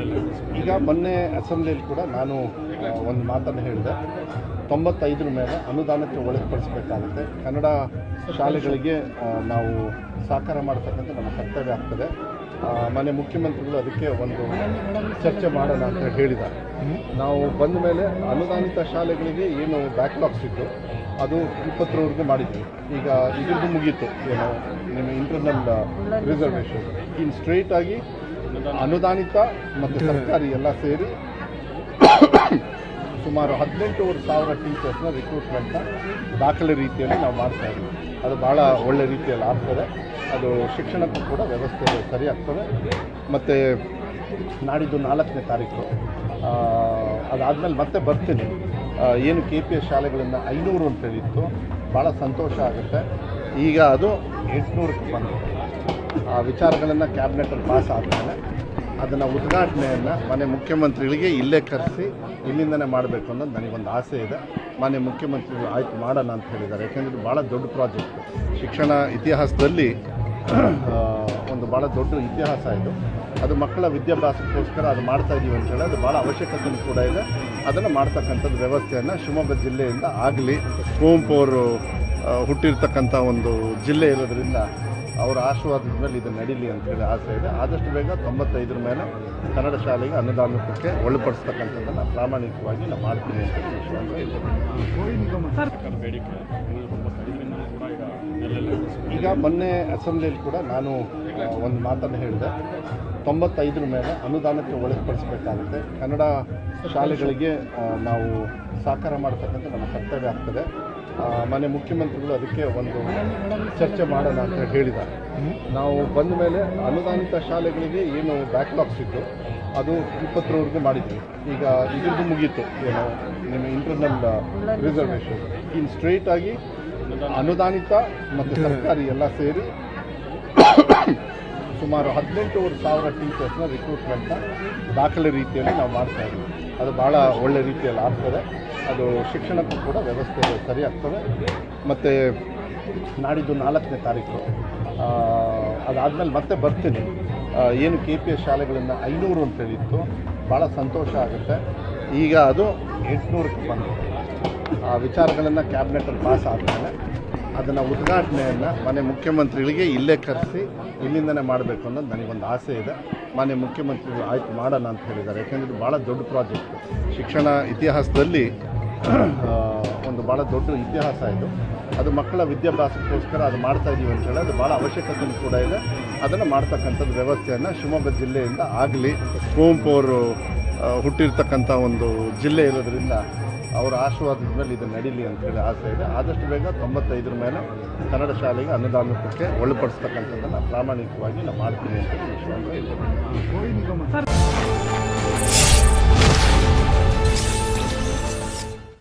ಈಗ ಈಗ ಮೊನ್ನೆ ಅಸೆಂಬ್ಲಿಯಲ್ಲಿ ಕೂಡ ನಾನು ಒಂದು ಮಾತನ್ನು ಹೇಳಿದೆ. ತೊಂಬತ್ತೈದರ ಮೇಲೆ ಅನುದಾನಕ್ಕೆ ಒಳಪಡಿಸಬೇಕಾಗುತ್ತೆ. ಕನ್ನಡ ಶಾಲೆಗಳಿಗೆ ನಾವು ಸಹಕಾರ ಮಾಡತಕ್ಕಂಥ ನಮ್ಮ ಕರ್ತವ್ಯ ಆಗ್ತದೆ. ಮನೆ ಮುಖ್ಯಮಂತ್ರಿಗಳು ಅದಕ್ಕೆ ಒಂದು ಚರ್ಚೆ ಮಾಡೋಣ ಅಂತ ಹೇಳಿದ್ದಾರೆ. ನಾವು ಬಂದ ಮೇಲೆ ಅನುದಾನಿತ ಶಾಲೆಗಳಿಗೆ ಏನು ಬ್ಯಾಕ್ಲಾಗ್ಸ್ ಇತ್ತು ಅದು ಇಪ್ಪತ್ತರವರೆಗೂ ಮಾಡಿದ್ವಿ. ಈಗ ಇದ್ರದ್ದು ಮುಗೀತು, ಏನು ನಿಮ್ಮ ಇಂಟರ್ನಲ್ ರಿಸರ್ವೇಷನ್ ಇನ್ನು ಸ್ಟ್ರೈಟ್ ಆಗಿ ಅನುದಾನಿತ ಮತ್ತು ಸರ್ಕಾರಿ ಎಲ್ಲ ಸೇರಿ ಸುಮಾರು ಹದಿನೆಂಟೂವರೆ ಸಾವಿರ ಟೀಚರ್ಸ್ನ ರಿಕ್ರೂಟ್ಮೆಂಟ್ನ ದಾಖಲೆ ರೀತಿಯಲ್ಲಿ ನಾವು ಮಾಡ್ತಾ ಇದ್ದೀವಿ. ಅದು ಭಾಳ ಒಳ್ಳೆ ರೀತಿಯಲ್ಲಿ ಆಗ್ತದೆ. ಅದು ಶಿಕ್ಷಣಕ್ಕೂ ಕೂಡ ವ್ಯವಸ್ಥೆ ಸರಿ ಆಗ್ತದೆ ಮತ್ತು ನಾಡಿದ್ದು ನಾಲ್ಕನೇ ತಾರೀಕು ಅದಾದಮೇಲೆ ಮತ್ತೆ ಬರ್ತೀನಿ. ಏನು ಕೆ ಪಿ ಎಸ್ ಶಾಲೆಗಳನ್ನು ಐನೂರು ಅಂತ ಹೇಳಿತ್ತು ಭಾಳ ಸಂತೋಷ ಆಗುತ್ತೆ. ಈಗ ಅದು ಎಂಟುನೂರಕ್ಕೆ ಬಂದಿದೆ ಆ ವಿಚಾರಗಳನ್ನು ಕ್ಯಾಬಿನೆಟಲ್ಲಿ ಪಾಸ್ ಆದಮೇಲೆ ಅದನ್ನು ಉದ್ಘಾಟನೆಯನ್ನು ಮನೆ ಮುಖ್ಯಮಂತ್ರಿಗಳಿಗೆ ಇಲ್ಲೇ ಕರೆಸಿ ಇಲ್ಲಿಂದನೇ ಮಾಡಬೇಕು ಅನ್ನೋದು ನನಗೊಂದು ಆಸೆ ಇದೆ. ಮಾನ್ಯ ಮುಖ್ಯಮಂತ್ರಿಗಳು ಆಯ್ತು ಮಾಡೋಣ ಅಂತ ಹೇಳಿದ್ದಾರೆ. ಯಾಕೆಂದರೆ ಭಾಳ ದೊಡ್ಡ ಪ್ರಾಜೆಕ್ಟ್. ಶಿಕ್ಷಣ ಇತಿಹಾಸದಲ್ಲಿ ಒಂದು ಭಾಳ ದೊಡ್ಡ ಇತಿಹಾಸ ಇದು. ಅದು ಮಕ್ಕಳ ವಿದ್ಯಾಭ್ಯಾಸಕ್ಕೋಸ್ಕರ ಅದು ಮಾಡ್ತಾ ಇದ್ದೀವಿ ಅಂತ ಹೇಳಿ ಅದು ಭಾಳ ಅವಶ್ಯಕತೆ ಕೂಡ ಇದೆ. ಅದನ್ನು ಮಾಡ್ತಕ್ಕಂಥದ್ದು ವ್ಯವಸ್ಥೆಯನ್ನು ಶಿವಮೊಗ್ಗ ಜಿಲ್ಲೆಯಿಂದ ಆಗಲಿ ಕುವೆಂಪು ಅವರು ಹುಟ್ಟಿರ್ತಕ್ಕಂಥ ಒಂದು ಜಿಲ್ಲೆ ಇರೋದರಿಂದ ಅವರ ಆಶೀರ್ವಾದದ ಮೇಲೆ ಇದು ನಡೀಲಿ ಅಂತೇಳಿ ಆಸೆ ಇದೆ. ಆದಷ್ಟು ಬೇಗ ತೊಂಬತ್ತೈದರ ಮೇಲೆ ಕನ್ನಡ ಶಾಲೆಗೆ ಅನುದಾನಕ್ಕೆ ಒಳಪಡಿಸ್ತಕ್ಕಂಥದ್ದನ್ನು ಪ್ರಾಮಾಣಿಕವಾಗಿ ನಾವು ಮಾಡ್ತೀವಿ ಅಂತ ವಿಶ್ವಾಸ ಇದೆ. ಈಗ ಮೊನ್ನೆ ಅಸೆಂಬ್ಲಿಯಲ್ಲಿ ಕೂಡ ನಾನು ಒಂದು ಮಾತನ್ನು ಹೇಳಿದೆ. ತೊಂಬತ್ತೈದರ ಮೇಲೆ ಅನುದಾನಕ್ಕೆ ಒಳಪಡಿಸಬೇಕಾಗುತ್ತೆ. ಕನ್ನಡ ಶಾಲೆಗಳಿಗೆ ನಾವು ಸಾಕಾರ ಮಾಡ್ತಕ್ಕಂಥ ನಮ್ಮ ಕರ್ತವ್ಯ ಆಗ್ತದೆ. ಮನೆ ಮುಖ್ಯಮಂತ್ರಿಗಳು ಅದಕ್ಕೆ ಒಂದು ಚರ್ಚೆ ಮಾಡೋಣ ಅಂತ ಹೇಳಿದ್ದಾರೆ. ನಾವು ಬಂದ ಮೇಲೆ ಅನುದಾನಿತ ಶಾಲೆಗಳಿಗೆ ಏನು ಬ್ಯಾಕ್ಲಾಗ್ಸ್ ಇತ್ತು, ಅದು ಇಪ್ಪತ್ತರವರೆಗೂ ಮಾಡಿದ್ವಿ. ಈಗ ಇದ್ರದ್ದು ಮುಗೀತು. ಏನು ನಿಮ್ಮ ಇಂಟರ್ನಲ್ ರಿಸರ್ವೇಷನ್ ಇನ್ನು ಸ್ಟ್ರೈಟ್ ಆಗಿ ಅನುದಾನಿತ. ಮತ್ತು ಸರ್ಕಾರಿ ಎಲ್ಲ ಸೇರಿ ಸುಮಾರು ಹದಿನೆಂಟೂವರೆ ಸಾವಿರ ಟೀಚರ್ಸ್ನ ರಿಕ್ರೂಟ್ಮೆಂಟ್ನ ದಾಖಲೆ ರೀತಿಯಲ್ಲಿ ನಾವು ಮಾಡ್ತಾ ಇದ್ದೀವಿ. ಅದು ಭಾಳ ಒಳ್ಳೆ ರೀತಿಯಲ್ಲಿ ಆಗ್ತದೆ. ಅದು ಶಿಕ್ಷಣಕ್ಕೂ ಕೂಡ ವ್ಯವಸ್ಥೆ ಸರಿ ಆಗ್ತದೆ ಮತ್ತು ನಾಡಿದ್ದು ನಾಲ್ಕನೇ ತಾರೀಕು. ಅದಾದಮೇಲೆ ಮತ್ತೆ ಬರ್ತೀನಿ. ಏನು ಕೆ ಪಿ ಎಸ್ ಶಾಲೆಗಳನ್ನು ಐನೂರು ಅಂತ ಹೇಳಿತ್ತು. ಭಾಳ ಸಂತೋಷ ಆಗುತ್ತೆ. ಈಗ ಅದು ಎಂಟುನೂರಕ್ಕೆ ಬಂದಿದೆ ಆ ವಿಚಾರಗಳನ್ನು ಕ್ಯಾಬಿನೆಟಲ್ಲಿ ಪಾಸ್ ಆದಮೇಲೆ ಅದನ್ನು ಉದ್ಘಾಟನೆಯನ್ನು ಮನೆ ಮುಖ್ಯಮಂತ್ರಿಗಳಿಗೆ ಇಲ್ಲೇ ಕರೆಸಿ ಇಲ್ಲಿಂದನೇ ಮಾಡಬೇಕು ಅನ್ನೋದು ನನಗೊಂದು ಆಸೆ ಇದೆ. ಮಾನ್ಯ ಮುಖ್ಯಮಂತ್ರಿಗಳು ಆಯ್ತು ಮಾಡೋಣ ಅಂತ ಹೇಳಿದ್ದಾರೆ. ಯಾಕೆಂದರೆ ಇದು ಭಾಳ ದೊಡ್ಡ ಪ್ರಾಜೆಕ್ಟ್ ಶಿಕ್ಷಣ ಇತಿಹಾಸದಲ್ಲಿ ಒಂದು ಭಾಳ ದೊಡ್ಡ ಇತಿಹಾಸ ಇದು. ಅದು ಮಕ್ಕಳ ವಿದ್ಯಾಭ್ಯಾಸಕ್ಕೋಸ್ಕರ ಅದು ಮಾಡ್ತಾ ಇದೀವಿ ಅಂತ ಹೇಳಿ ಅದು ಭಾಳ ಅವಶ್ಯಕತೆ ಕೂಡ ಇದೆ. ಅದನ್ನು ಮಾಡ್ತಕ್ಕಂಥದ್ದು ವ್ಯವಸ್ಥೆಯನ್ನು ಶಿವಮೊಗ್ಗ ಜಿಲ್ಲೆಯಿಂದ ಆಗಲಿ, ಕುವೆಂಪು ಅವರು ಹುಟ್ಟಿರ್ತಕ್ಕಂಥ ಒಂದು ಜಿಲ್ಲೆ ಇರೋದ್ರಿಂದ ಅವರ ಆಶೀರ್ವಾದದ ಮೇಲೆ ಇದು ನಡೀಲಿ ಅಂತೇಳಿ ಆಸೆ ಇದೆ. ಆದಷ್ಟು ಬೇಗ ತೊಂಬತ್ತೈದರ ಮೇಲೆ ಕನ್ನಡ ಶಾಲೆಗೆ ಅನುದಾನಕ್ಕೆ ಒಳಪಡಿಸ್ತಕ್ಕಂಥದ್ದನ್ನು ಪ್ರಾಮಾಣಿಕವಾಗಿ ನಾವು ಮಾಡ್ತೀನಿ ಅಂತ ವಿಶ್ವಾಸ ಇದೆ.